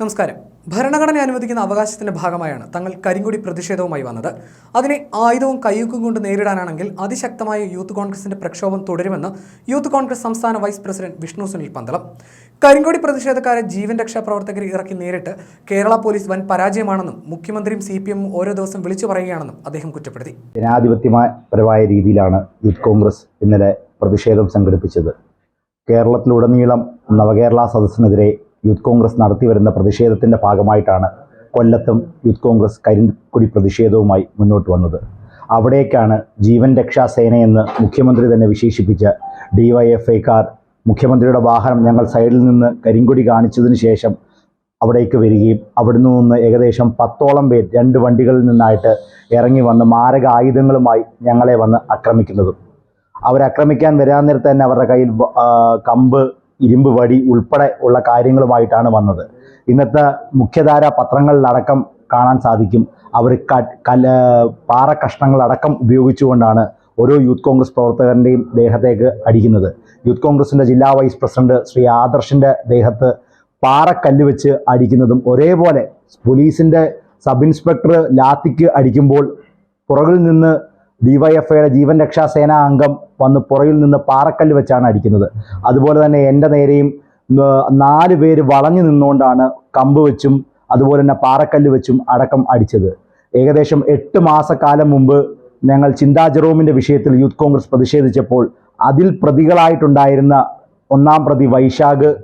നമസ്കാരം. ഭരണഘടന അനുവദിക്കുന്ന അവകാശത്തിന്റെ ഭാഗമായാണ് തങ്ങൾ കരിങ്കൊടി പ്രതിഷേധവുമായി വന്നത്. അതിനെ ആയുധവും കയ്യൂക്കും കൊണ്ട് നേരിടാനാണെങ്കിൽ അതിശക്തമായ യൂത്ത് കോൺഗ്രസിന്റെ പ്രക്ഷോഭം തുടരുമെന്ന് യൂത്ത് കോൺഗ്രസ് സംസ്ഥാന വൈസ് പ്രസിഡന്റ് വിഷ്ണു സുനിൽ പന്തളം. കരിങ്കൊടി പ്രതിഷേധക്കാരെ ജീവൻ രക്ഷാ പ്രവർത്തകരെ ഇറക്കി നേരിട്ട് കേരള പോലീസ് വൻ പരാജയമാണെന്നും മുഖ്യമന്ത്രിയും സി പി എമ്മും ഓരോ ദിവസം വിളിച്ചു പറയുകയാണെന്നും അദ്ദേഹം കുറ്റപ്പെടുത്തി. ജനാധിപത്യപരമായ രീതിയിലാണ് യൂത്ത് കോൺഗ്രസ് ഇന്നലെ പ്രതിഷേധം സംഘടിപ്പിച്ചത്. കേരളത്തിലുടനീളം നവകേരള സദസ്സിനെതിരെ യൂത്ത് കോൺഗ്രസ് നടത്തിവരുന്ന പ്രതിഷേധത്തിന്റെ ഭാഗമായിട്ടാണ് കൊല്ലത്തും യൂത്ത് കോൺഗ്രസ് കരിങ്കൊടി പ്രതിഷേധവുമായി മുന്നോട്ട് വന്നത്. അവിടേക്കാണ് ജീവൻ രക്ഷാ സേനയെന്ന് മുഖ്യമന്ത്രി തന്നെ വിശേഷിപ്പിച്ച ഡിവൈഎഫ്ഐക്കാർ മുഖ്യമന്ത്രിയുടെ വാഹനം ഞങ്ങൾ സൈഡിൽ നിന്ന് കരിങ്കൊടി കാണിച്ചതിന് ശേഷം അവിടേക്ക് വരികയും അവിടുന്ന് നിന്ന് ഏകദേശം പത്തോളം പേർ രണ്ട് വണ്ടികളിൽ നിന്നായിട്ട് ഇറങ്ങി വന്ന് മാരക ആയുധങ്ങളുമായി ഞങ്ങളെ വന്ന് ആക്രമിക്കുന്നതും. അവരാക്രമിക്കാൻ വരാൻ നേരത്ത് തന്നെ അവരുടെ കയ്യിൽ കമ്പ് ഇരുമ്പ് വടി ഉൾപ്പെടെ ഉള്ള കാര്യങ്ങളുമായിട്ടാണ് വന്നത്. ഇന്നത്തെ മുഖ്യധാര പത്രങ്ങളിലടക്കം കാണാൻ സാധിക്കും. അവർ കല പാറ കഷ്ണങ്ങളടക്കം ഉപയോഗിച്ചുകൊണ്ടാണ് ഓരോ യൂത്ത് കോൺഗ്രസ് പ്രവർത്തകരുടെയും ദേഹത്തേക്ക് അടിക്കുന്നത്. യൂത്ത് കോൺഗ്രസിന്റെ ജില്ലാ വൈസ് പ്രസിഡന്റ് ശ്രീ ആദർശിന്റെ ദേഹത്ത് പാറക്കല്ല് വെച്ച് അടിക്കുന്നതും ഒരേപോലെ പോലീസിന്റെ സബ് ഇൻസ്പെക്ടർ ലാത്തിക്ക് അടിക്കുമ്പോൾ പുറകിൽ നിന്ന് ഡിവൈഎഫ്ഐയുടെ ജീവൻ രക്ഷാ സേനാ അംഗം വന്ന് പുറയിൽ നിന്ന് പാറക്കല്ല് വെച്ചാണ് അടിക്കുന്നത്. അതുപോലെ തന്നെ എന്റെ നേരെയും നാല് പേര് വളഞ്ഞു നിന്നുകൊണ്ടാണ് കമ്പ് വെച്ചും അതുപോലെ തന്നെ പാറക്കല്ല് വെച്ചും അടക്കം അടിച്ചത്. ഏകദേശം എട്ട് മാസക്കാലം മുമ്പ് ഞങ്ങൾ ചിന്താ ജെറോമിന്റെ വിഷയത്തിൽ യൂത്ത് കോൺഗ്രസ് പ്രതിഷേധിച്ചപ്പോൾ അതിൽ പ്രതികളായിട്ടുണ്ടായിരുന്ന ഒന്നാം പ്രതി വൈശാഖ്